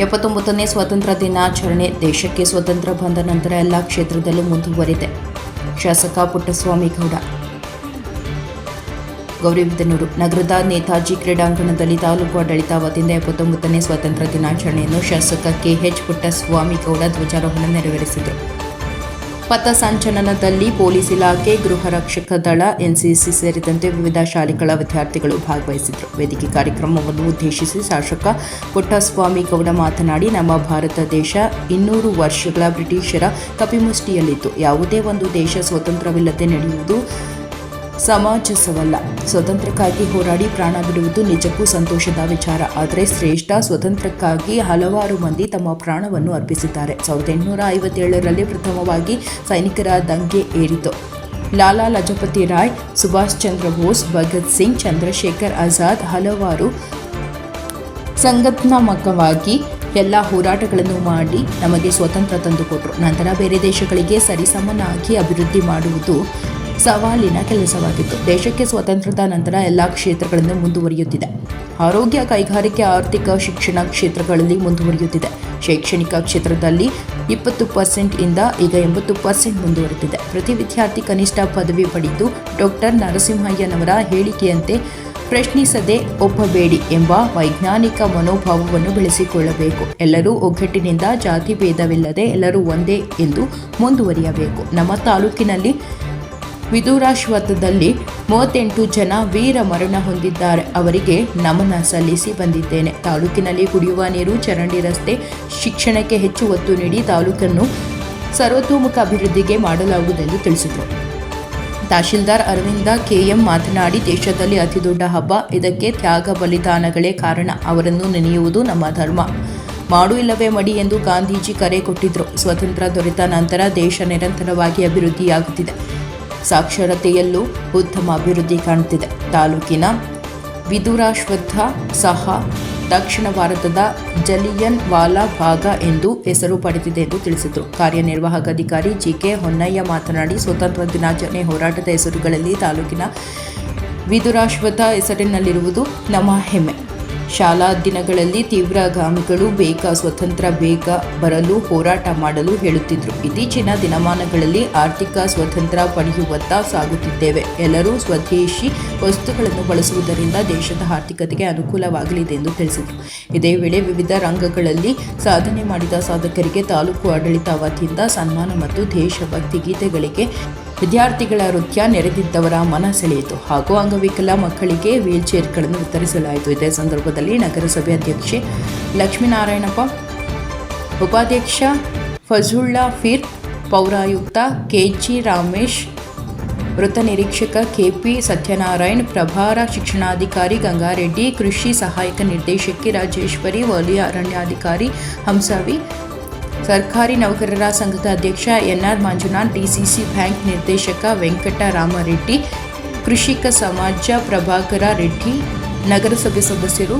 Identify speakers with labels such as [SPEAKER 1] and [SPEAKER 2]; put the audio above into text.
[SPEAKER 1] ಎಪ್ಪತ್ತೊಂಬತ್ತನೇ ಸ್ವಾತಂತ್ರ್ಯ ದಿನಾಚರಣೆ ದೇಶಕ್ಕೆ ಸ್ವಾತಂತ್ರ್ಯ ಬಂದ ನಂತರ ಎಲ್ಲ ಕ್ಷೇತ್ರದಲ್ಲೂ ಮುಂದುವರಿದೆ. ಶಾಸಕ ಪುಟ್ಟಸ್ವಾಮಿ ಗೌಡ. ಗೌರಿಬಿದನೂರು ನಗರದ ನೇತಾಜಿ ಕ್ರೀಡಾಂಗಣದಲ್ಲಿ ತಾಲೂಕು ಆಡಳಿತ ವತಿಯಿಂದ ಎಪ್ಪತ್ತೊಂಬತ್ತನೇ ಸ್ವಾತಂತ್ರ್ಯ ದಿನಾಚರಣೆಯನ್ನು ಶಾಸಕ ಕೆಎಚ್ ಪುಟ್ಟಸ್ವಾಮಿ ಗೌಡ ಧ್ವಜಾರೋಹಣ ನೆರವೇರಿಸಿದರು. ಪಥಸಂಚಲನದಲ್ಲಿ ಪೊಲೀಸ್ ಇಲಾಖೆ, ಗೃಹ ರಕ್ಷಕ ದಳ, ಎನ್ಸಿಸಿ ಸೇರಿದಂತೆ ವಿವಿಧ ಶಾಲೆಗಳ ವಿದ್ಯಾರ್ಥಿಗಳು ಭಾಗವಹಿಸಿದರು ವೇದಿಕೆ ಕಾರ್ಯಕ್ರಮವನ್ನು ಉದ್ದೇಶಿಸಿ ಶಾಸಕ ಪುಟ್ಟಸ್ವಾಮಿ ಗೌಡ ಮಾತನಾಡಿ, ನಮ್ಮ ಭಾರತ ದೇಶ ಇನ್ನೂರು ವರ್ಷಗಳ ಬ್ರಿಟಿಷರ ಕಪಿಮುಷ್ಟಿಯಲ್ಲಿತ್ತು. ಯಾವುದೇ ಒಂದು ದೇಶ ಸ್ವತಂತ್ರವಿಲ್ಲದೆ ನಡೆಯುವುದು ಸಮಾಜಸವಲ್ಲ. ಸ್ವತಂತ್ರಕ್ಕಾಗಿ ಹೋರಾಡಿ ಪ್ರಾಣ ಬಿಡುವುದು ನಿಜಕ್ಕೂ ಸಂತೋಷದ ವಿಚಾರ. ಆದರೆ ಶ್ರೇಷ್ಠ ಸ್ವತಂತ್ರಕ್ಕಾಗಿ ಹಲವಾರು ಮಂದಿ ತಮ್ಮ ಪ್ರಾಣವನ್ನು ಅರ್ಪಿಸಿದ್ದಾರೆ. ಸಾವಿರದ ಎಂಟುನೂರ ಐವತ್ತೇಳರಲ್ಲಿ ಪ್ರಥಮವಾಗಿ ಸೈನಿಕರ ದಂಗೆ ಏರಿತು. ಲಾಲಾ ಲಜಪತಿ ರಾಯ್, ಸುಭಾಷ್ ಚಂದ್ರ ಬೋಸ್, ಭಗತ್ ಸಿಂಗ್, ಚಂದ್ರಶೇಖರ್ ಆಜಾದ್ ಹಲವಾರು ಸಂಘಟನಾತ್ಮಕವಾಗಿ ಎಲ್ಲ ಹೋರಾಟಗಳನ್ನು ಮಾಡಿ ನಮಗೆ ಸ್ವತಂತ್ರ ತಂದುಕೊಟ್ರು. ನಂತರ ಬೇರೆ ದೇಶಗಳಿಗೆ ಸರಿಸಮನಾಗಿ ಅಭಿವೃದ್ಧಿ ಮಾಡುವುದು ಸವಾಲಿನ ಕೆಲಸವಾಗಿತ್ತು. ದೇಶಕ್ಕೆ ಸ್ವಾತಂತ್ರ್ಯದ ನಂತರ ಎಲ್ಲ ಕ್ಷೇತ್ರಗಳನ್ನು ಮುಂದುವರಿಯುತ್ತಿದೆ. ಆರೋಗ್ಯ ಕೈಗಾರಿಕೆ, ಆರ್ಥಿಕ ಶಿಕ್ಷಣ ಕ್ಷೇತ್ರಗಳಲ್ಲಿ ಮುಂದುವರಿಯುತ್ತಿದೆ. ಶೈಕ್ಷಣಿಕ ಕ್ಷೇತ್ರದಲ್ಲಿ ಇಪ್ಪತ್ತು ಪರ್ಸೆಂಟ್ ಇಂದ ಈಗ ಎಂಬತ್ತು ಪರ್ಸೆಂಟ್ ಮುಂದುವರೆದಿದೆ. ಪ್ರತಿ ವಿದ್ಯಾರ್ಥಿ ಕನಿಷ್ಠ ಪದವಿ ಪಡೆದು ಡಾಕ್ಟರ್ ನರಸಿಂಹಯ್ಯನವರ ಹೇಳಿಕೆಯಂತೆ ಪ್ರಶ್ನಿಸದೆ ಒಪ್ಪಬೇಡಿ ಎಂಬ ವೈಜ್ಞಾನಿಕ ಮನೋಭಾವವನ್ನು ಬೆಳೆಸಿಕೊಳ್ಳಬೇಕು. ಎಲ್ಲರೂ ಒಗ್ಗಟ್ಟಿನಿಂದ ಜಾತಿ ಭೇದವಿಲ್ಲದೆ ಎಲ್ಲರೂ ಒಂದೇ ಎಂದು ಮುಂದುವರಿಯಬೇಕು. ನಮ್ಮ ತಾಲೂಕಿನಲ್ಲಿ ವಿದುರಾಶ್ವತ್ಥದಲ್ಲಿ ಮೂವತ್ತೆಂಟು ಜನ ವೀರ ಮರಣ ಹೊಂದಿದ್ದಾರೆ. ಅವರಿಗೆ ನಮನ ಸಲ್ಲಿಸಿ ಬಂದಿದ್ದೇನೆ. ತಾಲೂಕಿನಲ್ಲಿ ಕುಡಿಯುವ ನೀರು, ಚರಂಡಿ ರಸ್ತೆ, ಶಿಕ್ಷಣಕ್ಕೆ ಹೆಚ್ಚು ಒತ್ತು ನೀಡಿ ತಾಲೂಕನ್ನು ಸರ್ವತೋಮುಖ ಅಭಿವೃದ್ಧಿಗೆ ಮಾಡಲಾಗುವುದೆಂದು ತಿಳಿಸಿದರು. ತಹಶೀಲ್ದಾರ್ ಅರವಿಂದ ಕೆಎಂ ಮಾತನಾಡಿ, ದೇಶದಲ್ಲಿ ಅತಿದೊಡ್ಡ ಹಬ್ಬ. ಇದಕ್ಕೆ ತ್ಯಾಗ ಬಲಿದಾನಗಳೇ ಕಾರಣ. ಅವರನ್ನು ನೆನೆಯುವುದು ನಮ್ಮ ಧರ್ಮ. ಮಾಡು ಇಲ್ಲವೇ ಮಡಿ ಎಂದು ಗಾಂಧೀಜಿ ಕರೆ ಕೊಟ್ಟಿದ್ದರು ಸ್ವತಂತ್ರ ದೊರೆತ ನಂತರ ದೇಶ ನಿರಂತರವಾಗಿ ಅಭಿವೃದ್ಧಿಯಾಗುತ್ತಿದೆ. ಸಾಕ್ಷರತೆಯಲ್ಲೂ ಉತ್ತಮ ಅಭಿವೃದ್ಧಿ ಕಾಣುತ್ತಿದೆ. ತಾಲೂಕಿನ ವಿದುರಾಶ್ವತ್ಥ ಸಹ ದಕ್ಷಿಣ ಭಾರತದ ಜಲಿಯನ್ ವಾಲಾ ಭಾಗ ಎಂದು ಹೆಸರು ಪಡೆದಿದೆ ಎಂದು ತಿಳಿಸಿದರು. ಕಾರ್ಯನಿರ್ವಾಹಕ ಅಧಿಕಾರಿ ಜಿ ಕೆ ಹೊನ್ನಯ್ಯ ಮಾತನಾಡಿ, ಸ್ವತಂತ್ರ ದಿನಾಚರಣೆ ಹೋರಾಟದ ಹೆಸರುಗಳಲ್ಲಿ ತಾಲೂಕಿನ ವಿದುರಾಶ್ವತ್ಥ ಹೆಸರಿನಲ್ಲಿರುವುದು ನಮ್ಮ ಹೆಮ್ಮೆ. ಶಾಲಾ ದಿನಗಳಲ್ಲಿ ತೀವ್ರಗಾಮಿಗಳು ಬೇಗ, ಸ್ವತಂತ್ರ, ಬೇಗ ಬರಲು, ಹೋರಾಟ ಮಾಡಲು ಹೇಳುತ್ತಿದ್ದರು ಇತ್ತೀಚಿನ ದಿನಮಾನಗಳಲ್ಲಿ ಆರ್ಥಿಕ ಸ್ವತಂತ್ರ ಪಡೆಯುವತ್ತ ಸಾಗುತ್ತಿದ್ದೇವೆ. ಎಲ್ಲರೂ ಸ್ವದೇಶಿ ವಸ್ತುಗಳನ್ನು ಬಳಸುವುದರಿಂದ ದೇಶದ ಆರ್ಥಿಕತೆಗೆ ಅನುಕೂಲವಾಗಲಿದೆ ಎಂದು ತಿಳಿಸಿದರು. ಇದೇ ವೇಳೆ ವಿವಿಧ ರಂಗಗಳಲ್ಲಿ ಸಾಧನೆ ಮಾಡಿದ ಸಾಧಕರಿಗೆ ತಾಲೂಕು ಆಡಳಿತ ವತಿಯಿಂದ ಸನ್ಮಾನ ಮತ್ತು ದೇಶಭಕ್ತಿ ಗೀತೆಗಳಿಗೆ ವಿದ್ಯಾರ್ಥಿಗಳ ನೃತ್ಯ ನೆರೆದಿದ್ದವರ ಮನ ಸೆಳೆಯಿತು. ಹಾಗೂ ಅಂಗವಿಕಲ ಮಕ್ಕಳಿಗೆ ವೀಲ್ ಚೇರ್ಗಳನ್ನು ವಿತರಿಸಲಾಯಿತು. ಇದೇ ಸಂದರ್ಭದಲ್ಲಿ ನಗರಸಭೆ ಅಧ್ಯಕ್ಷೆ ಲಕ್ಷ್ಮೀನಾರಾಯಣಪ್ಪ, ಉಪಾಧ್ಯಕ್ಷ ಫಜುಲ್ಲಾ ಫಿರ್, ಪೌರಾಯುಕ್ತ ಕೆ ಜಿ ರಾಮೇಶ್, ವೃತ್ತ ನಿರೀಕ್ಷಕ ಕೆಪಿ ಸತ್ಯನಾರಾಯಣ್, ಪ್ರಭಾರ ಶಿಕ್ಷಣಾಧಿಕಾರಿ ಗಂಗಾರೆಡ್ಡಿ, ಕೃಷಿ ಸಹಾಯಕ ನಿರ್ದೇಶಕಿ ರಾಜೇಶ್ವರಿ, ವಲಯ ಅರಣ್ಯಾಧಿಕಾರಿ ಹಂಸವಿ ಸರ್ಕಾರಿ ನೌಕರರ ಸಂಘದ ಅಧ್ಯಕ್ಷ ಎನ್ಆರ್ ಮಂಜುನಾಥ್, ಡಿಸಿಸಿ ಬ್ಯಾಂಕ್ ನಿರ್ದೇಶಕ ವೆಂಕಟರಾಮರೆಡ್ಡಿ, ಕೃಷಿಕ ಸಮಾಜ ಪ್ರಭಾಕರ ರೆಡ್ಡಿ, ನಗರಸಭೆ ಸದಸ್ಯರು